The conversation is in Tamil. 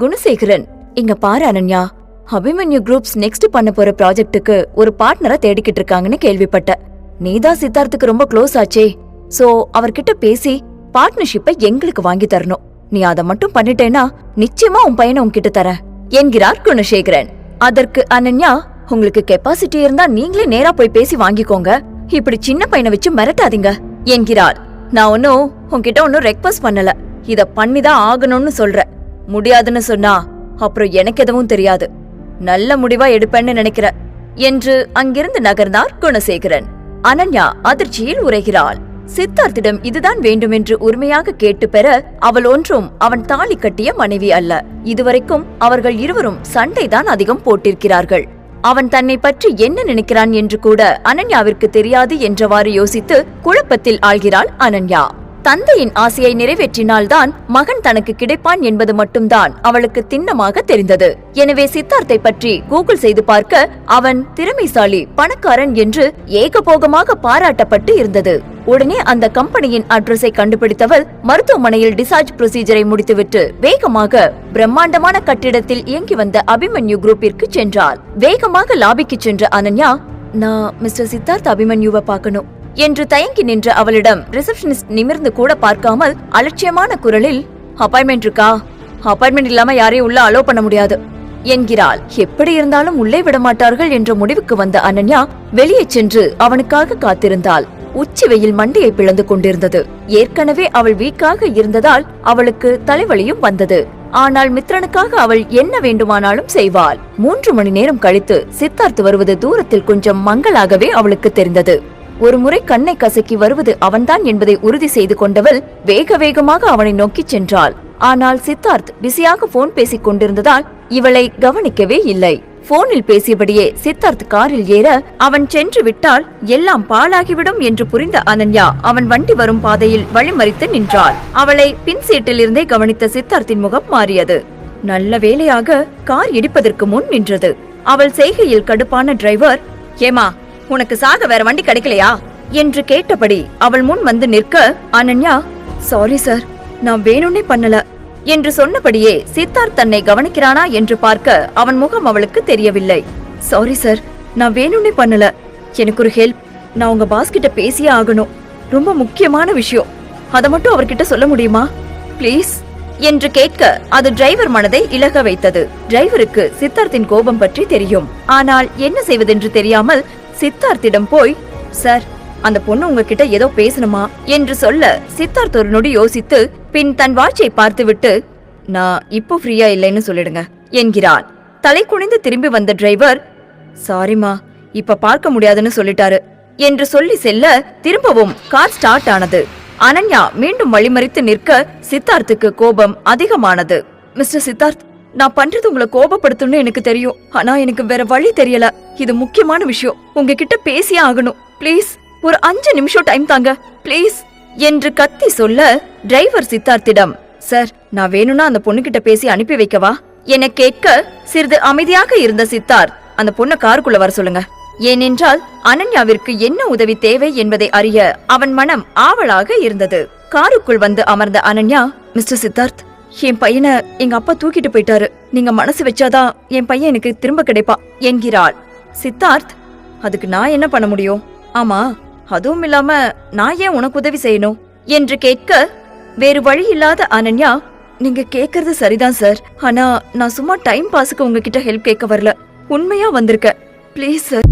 குணசேகரன் இங்க பாரு அனன்யா. அபிமன்யு குரூப்ஸ் நெக்ஸ்ட் பண்ண போற ப்ராஜெக்ட்டுக்கு ஒரு பார்ட்னரை தேடிக்கிட்டு இருக்காங்கன்னு கேள்விப்பட்டேன் நீதான் சித்தார்த்துக்கு ரொம்ப க்ளோஸ் ஆச்சே. சோ அவர்கிட்ட பேசி பார்ட்னர்ஷிப்பை எங்களுக்கு வாங்கி தரணும். நீ அதை மட்டும் பண்ணிட்டேன்னா நிச்சயமா உன் பையனை உன்கிட்ட தரேன் என்கிறார் குணசேகரன். அதற்கு அனன்யா உங்களுக்கு கெப்பாசிட்டி இருந்தா நீங்களே நேரா போய் பேசி வாங்கிக்கோங்க. இப்படி சின்ன பையனை வச்சு மிரட்டாதீங்க என்கிறாள் நான் ஒன்னும் உன்கிட்ட ஒன்னும் ரெக்வஸ்ட் பண்ணல. இத பண்ணிதான் ஆகணும்னு சொல்றேன். முடியாதுன்னு சொன்னா அப்புறம் எனக்கு எதுவும் தெரியாது. நல்ல முடிவா எடுப்பேன்னு நினைக்கிற. என்று அங்கிருந்து நகர்ந்தார் குணசேகரன். அனன்யா அதிர்ச்சியில் உரைகிறாள். சித்தார்த்திடம் இதுதான் வேண்டுமென்று உரிமையாக கேட்டு பெற அவள் ஒன்றும் அவன் தாலி கட்டிய மனைவி அல்ல. இதுவரைக்கும் அவர்கள் இருவரும் சண்டைதான் அதிகம் போட்டிருக்கிறார்கள். அவன் தன்னை பற்றி என்ன நினைக்கிறான் என்று கூட அனன்யாவிற்கு தெரியாது என்றவாறு யோசித்து குழப்பத்தில் ஆழ்கிறாள் அனன்யா. தந்தையின் ஆசையை நிறைவேற்றினால்தான் மகன் தனக்கு கிடைப்பான் என்பது மட்டும்தான் அவளுக்கு திண்ணமாக தெரிந்தது. எனவே சித்தார்த்தை பற்றி கூகுள் செய்து பார்க்க அவன் திறமைசாலி பணக்காரன் என்று ஏகபோகமாக பாராட்டப்பட்டு இருந்தது. உடனே அந்த கம்பெனியின் அட்ரஸை கண்டுபிடித்தவள் மருத்துவமனையில் டிசார்ஜ் ப்ரொசீஜரை முடித்துவிட்டு வேகமாக பிரம்மாண்டமான கட்டிடத்தில் இயங்கி வந்த அபிமன்யு குரூப்பிற்கு சென்றாள். வேகமாக லாபிக்கு சென்ற அனன்யா நான் மிஸ்டர் சித்தார்த் அபிமன்யுவை பார்க்கணும். என்று தயங்கி நின்ற அவளிடம் ரிசப்ஷனிஸ்ட் நிமிர்ந்து கூட பார்க்காமல் அலட்சியமான குரலில் அப்பாயின்மெண்ட் இருக்கா அப்பாயின்மெண்ட் இல்லாம யாரையும் உள்ள அலோ பண்ண முடியாது என்கிறாள். எப்படி இருந்தாலும் உள்ளே விட மாட்டார்கள் என்ற முடிவுக்கு வந்த அனன்யா வெளியே சென்று அவனுக்காக காத்திருந்தாள். உச்சி வெயில் மண்டியை பிளந்து கொண்டிருந்தது. ஏற்கனவே அவள் வீக்காக இருந்ததால் அவளுக்கு தலைவலியும் வந்தது. ஆனால் மித்ரனுக்காக அவள் என்ன வேண்டுமானாலும் செய்வாள். மூன்று மணி நேரம் கழித்து சித்தார்த்து வருவது தூரத்தில் கொஞ்சம் மங்களாகவே அவளுக்கு தெரிந்தது. ஒரு முறை கண்ணை கசக்கி வருவது அவன்தான் என்பதை உறுதி செய்து கொண்டவள் வேக வேகமாக அவனை நோக்கிச் சென்றாள். ஆனால் சித்தார்த் பிஸியாக போன் பேசிக் கொண்டிருந்ததால் இவளை கவனிக்கவே இல்லை. போனில் பேசியபடியே சித்தார்த் காரில் ஏற அவன் சென்று விட்டால் எல்லாம் பாழாகிவிடும் என்று புரிந்த அனன்யா அவன் வண்டி வரும் பாதையில் வழிமறித்து நின்றாள். அவளை பின் சீட்டில் இருந்தே கவனித்த சித்தார்த்தின் முகம் மாறியது. நல்ல வேளையாக கார் இடிப்பதற்கு முன் நின்றது. அவள் செய்கையில் கடுப்பான டிரைவர் ஏமா உனக்கு சாக வேற வண்டி கிடைக்கலையா? என்று கேட்டபடி அவள் முன் வந்து நிற்க அனன்யா சாரி சார் நான் வேணும்னே பண்ணல. என்று சொன்னபடியே சித்தார்த் தன்னை கவனிக்கிறானா என்று பார்க்க அவன் முகம் அவளுக்கு தெரியவில்லை. சாரி சார் நான் வேணும்னே பண்ணல. எனக்கு ஒரு ஹெல்ப் நான் உங்க பாஸ் கிட்ட பேசியே ஆகணும். ரொம்ப முக்கியமான விஷயம். அதை மட்டும் அவர்கிட்ட சொல்ல முடியுமா? ப்ளீஸ் என்று கேட்க அது டிரைவர் மனதை இலக வைத்தது. டிரைவருக்கு சித்தார்த்தின் கோபம் பற்றி தெரியும். ஆனால் என்ன செய்வதென்று தெரியாமல் சித்தார்த்திடம் போய் சார் அந்த பொண்ணு உங்ககிட்ட ஏதோ பேசணுமா? என்று சொல்ல சித்தார்த் ஒரு நொடி யோசித்து பின் தன் வாட்சை பார்த்துவிட்டு நான் இப்போ ஃப்ரீயா இல்லைன்னு சொல்லிடுங்க என்கிறான் தலை குனிந்து திரும்பி வந்த டிரைவர் சாரிமா இப்ப பார்க்க முடியாதுன்னு சொல்லிட்டாரு என்று சொல்லி செல்ல திரும்பவும் கார் ஸ்டார்ட் ஆனது. அனன்யா மீண்டும் வழிமறித்து நிற்க சித்தார்த்துக்கு கோபம் அதிகமானது. மிஸ்டர் சித்தார்த் நான் பண்றது உங்களை கோபப்படுத்தும்னு எனக்கு தெரியும். ஆனா எனக்கு வேற வழி தெரியல. இது முக்கியமான விஷயம். உங்ககிட்ட பேசியே ஆகணும். ப்ளீஸ் ஒரு அஞ்சு நிமிஷம் டைம் தாங்க. ப்ளீஸ் என்று கத்தி சொல்ல டிரைவர் சித்தார்த்திடம் சார் நான் வேணும்னா அந்த பொண்ணுகிட்ட பேசி அனுப்பி வைக்கவா? என கேட்க சிறிது அமைதியாக இருந்த சித்தார்த் அந்த பொண்ணை காருக்குள்ள வர சொல்லுங்க. ஏனென்றால் அனன்யாவிற்கு என்ன உதவி தேவை என்பதை அறிய அவன் மனம் ஆவலாக இருந்தது. காருக்குள் வந்து அமர்ந்த அனன்யா மிஸ்டர் சித்தார்த் என் பையனை எங்க அப்பா தூக்கிட்டு போயிட்டாரு. நீங்க மனசு வச்சாதான் என் பையன் எனக்கு திரும்ப கிடைப்பா. என்கிறாள். சித்தார்த் அதுக்கு நான் என்ன பண்ண முடியும்? ஆமா அதுவும் இல்லாம நான் ஏன் உனக்கு உதவி செய்யணும்? என்று கேட்க வேறு வழி இல்லாத அனன்யா நீங்க கேக்குறது சரிதான் சார். ஆனா நான் சும்மா டைம் பாஸுக்கு உங்ககிட்ட ஹெல்ப் கேட்க வரல. உண்மையா வந்திருக்கேன் ப்ளீஸ் சார்